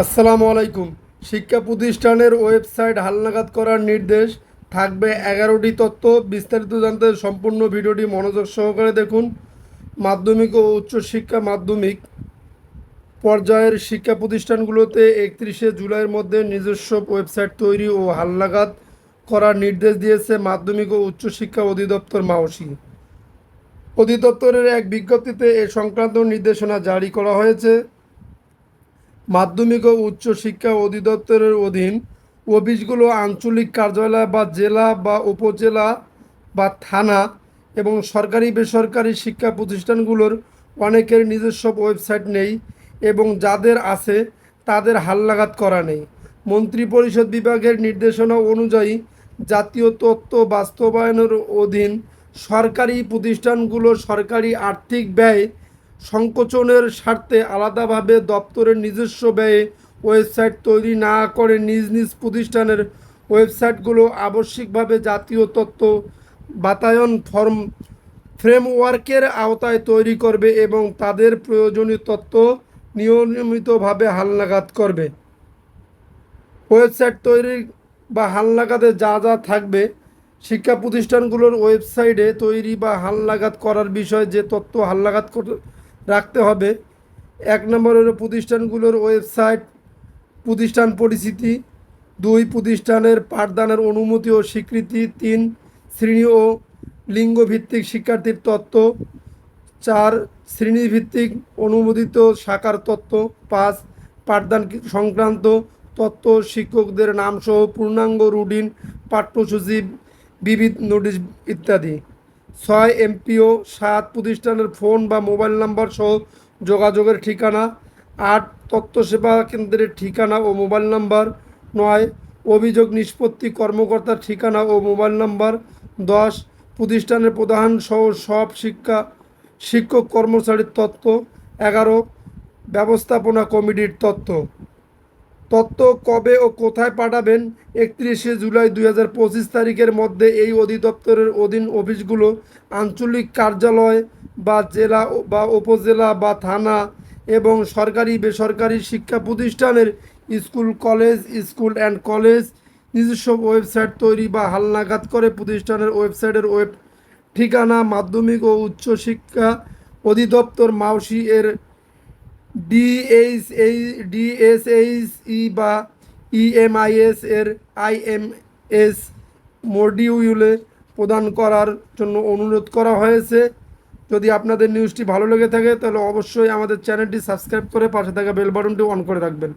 আসসালামু আলাইকুম। শিক্ষা প্রতিষ্ঠানের ওয়েবসাইট হালনাগাদ করার নির্দেশ। থাকবে এগারোটি তত্ত্ব বিস্তারিত জানতে সম্পূর্ণ ভিডিওটি মনোযোগ সহকারে দেখুন। মাধ্যমিক ও উচ্চশিক্ষা মাধ্যমিক পর্যায়ের শিক্ষা প্রতিষ্ঠানগুলোতে একত্রিশে জুলাইয়ের মধ্যে নিজস্ব ওয়েবসাইট তৈরি ও হালনাগাদ করার নির্দেশ দিয়েছে মাধ্যমিক ও উচ্চশিক্ষা অধিদপ্তর মাওসি। অধিদপ্তরের এক বিজ্ঞপ্তিতে এ সংক্রান্ত নির্দেশনা জারি করা হয়েছে। মাধ্যমিক ও উচ্চ শিক্ষা অধিদপ্তরের অধীন অফিসগুলো আঞ্চলিক কার্যালয় বা জেলা বা উপজেলা বা থানা এবং সরকারি বেসরকারি শিক্ষা প্রতিষ্ঠানগুলোর অনেকের নিজস্ব ওয়েবসাইট নেই এবং যাদের আছে তাদের হালনাগাদ করা নেই। মন্ত্রিপরিষদ বিভাগের নির্দেশনা অনুযায়ী জাতীয় তত্ত্ব বাস্তবায়নের অধীন সরকারি প্রতিষ্ঠানগুলো সরকারি আর্থিক ব্যয় সংকোচনের স্বার্থে আলাদাভাবে দপ্তরের নিজস্ব ব্যয়ে ওয়েবসাইট তৈরি না করে নিজ নিজ প্রতিষ্ঠানের ওয়েবসাইটগুলো আবশ্যিকভাবে জাতীয় তত্ত্ব বাতায়ন ফর্ম ফ্রেমওয়ার্কের আওতায় তৈরি করবে এবং তাদের প্রয়োজনীয় তথ্য নিয়মিতভাবে হালনাগাদ করবে। ওয়েবসাইট তৈরি বা হালনাগাদে যা যা থাকবে, শিক্ষা প্রতিষ্ঠানগুলোর ওয়েবসাইটে তৈরি বা হালনাগাদ করার বিষয়ে যে তথ্য হালনাগাদ রাখতে হবে। এক নম্বর হলো প্রতিষ্ঠানগুলোর ওয়েবসাইট, প্রতিষ্ঠান পরিচিতি, দুই প্রতিষ্ঠানের পাঠদানের অনুমতি ও স্বীকৃতি, তিন শ্রেণি ও লিঙ্গভিত্তিক শিক্ষার্থীর তত্ত্ব, চার শ্রেণীভিত্তিক অনুমোদিত শাখার তত্ত্ব, পাঁচ পাঠদান সংক্রান্ত তত্ত্ব, শিক্ষকদের নামসহ পূর্ণাঙ্গ রুটিন, পাঠ্যসূচি, বিবিধ নোটিশ ইত্যাদি। ছয় এমপিও, সাত প্রতিষ্ঠানের ফোন বা মোবাইল নাম্বার সহ যোগাযোগের ঠিকানা, আট তথ্য সেবা কেন্দ্রের ঠিকানা ও মোবাইল নাম্বার, নয় অভিযোগ নিষ্পত্তি কর্মকর্তার ঠিকানা ও মোবাইল নাম্বার, দশ প্রতিষ্ঠানের প্রধান সহ সব শিক্ষা, শিক্ষক কর্মচারীর তথ্য, এগারো ব্যবস্থাপনা কমিটির তথ্য। তথ্য কবে ও কোথায় পাঠাবেন? একত্রিশে জুলাই দুই হাজার পঁচিশ তারিখের মধ্যে এই অধিদপ্তরের অধীন অফিসগুলো আঞ্চলিক কার্যালয় বা জেলা বা উপজেলা বা থানা এবং সরকারি বেসরকারি শিক্ষা প্রতিষ্ঠানের school, college, school and college নিজস্ব ওয়েবসাইট তৈরি বা হালনাগাদ করে প্রতিষ্ঠানের ওয়েবসাইটের ওয়েব ঠিকানা, মাধ্যমিক ও উচ্চ শিক্ষা অধিদপ্তর মাউসি এর ডিএইচ ই বা ইএমআইএস এর আইএমএস মডিউলে প্রদান করার জন্য অনুরোধ করা হয়েছে। যদি আপনাদের নিউজটি ভালো লেগে থাকে, তাহলে অবশ্যই আমাদের চ্যানেলটি সাবস্ক্রাইব করে পাশে থাকা বেল বাটনটি অন করে রাখবেন।